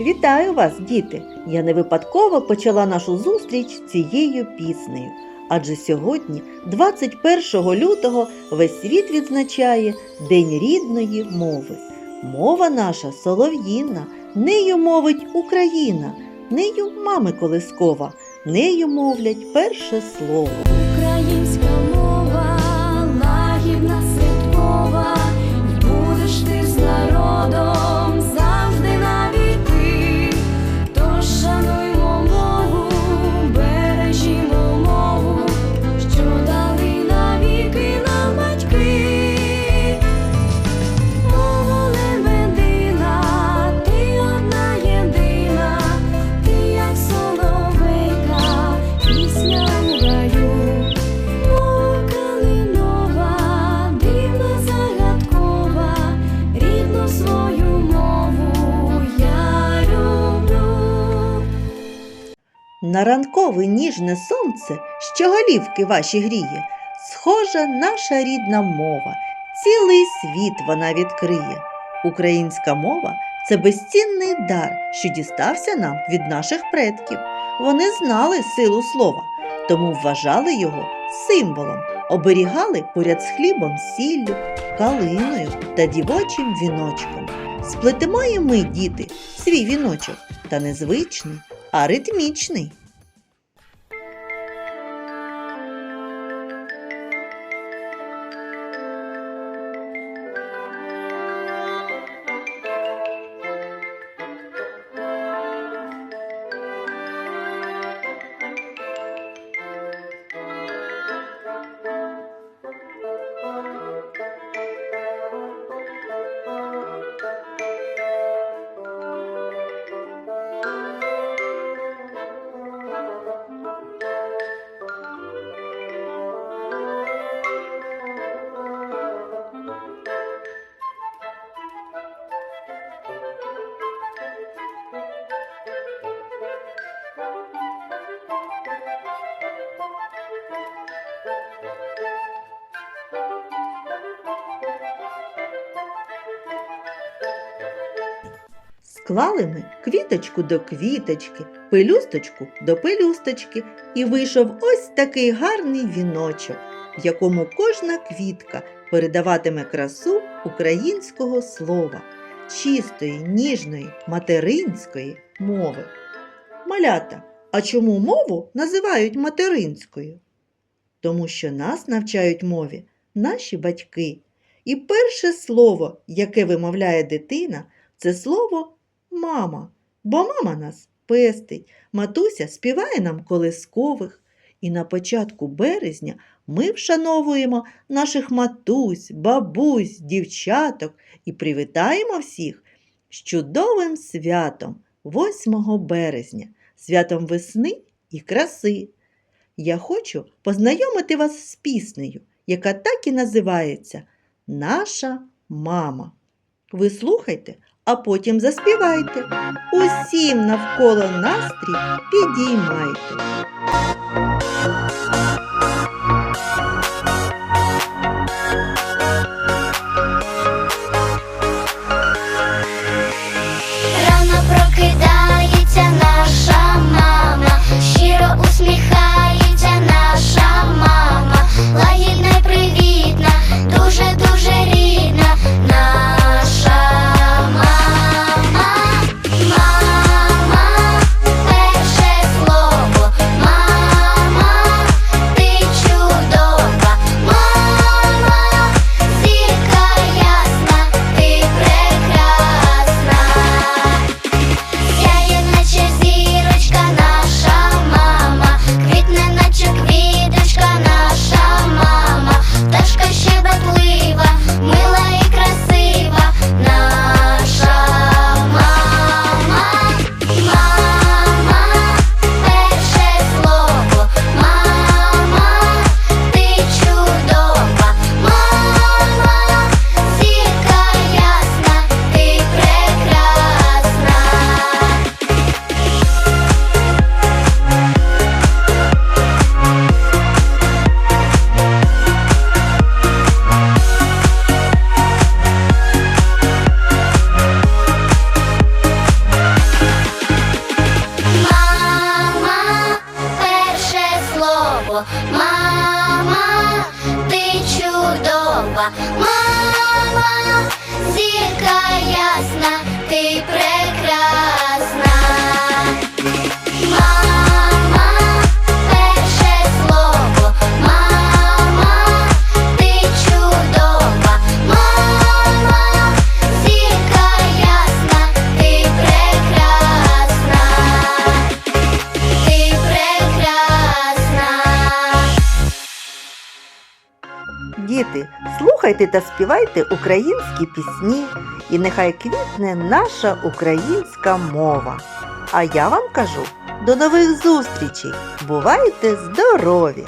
Вітаю вас, діти! Я не випадково почала нашу зустріч цією піснею. Адже сьогодні, 21 лютого, весь світ відзначає День рідної мови. Мова наша солов'їна, нею мовить Україна, нею мами колискова, нею мовлять перше слово. Українська На ранкове ніжне сонце, що голівки ваші гріє, схожа наша рідна мова, цілий світ вона відкриє. Українська мова це безцінний дар, що дістався нам від наших предків. Вони знали силу слова, тому вважали його символом, оберігали поряд з хлібом, сіллю, калиною та дівочим віночком. Сплетемо і ми, діти, свій віночок, та незвичний, а ритмічний. Склали ми квіточку до квіточки, пелюсточку до пелюсточки, і вийшов ось такий гарний віночок, в якому кожна квітка передаватиме красу українського слова, чистої, ніжної, материнської мови. Малята, а чому мову називають материнською? Тому що нас навчають мові наші батьки. І перше слово, яке вимовляє дитина, це слово мама, бо мама нас пестить, матуся співає нам колискових. І на початку березня ми вшановуємо наших матусь, бабусь, дівчаток і привітаємо всіх з чудовим святом 8 березня, святом весни і краси. Я хочу познайомити вас з піснею, яка так і називається Наша мама. Ви слухайте, а потім заспівайте. Усім навколо настрій підіймайте. Baby. Слухайте та співайте українські пісні, і нехай квітне наша українська мова. А я вам кажу до нових зустрічей! Бувайте здорові!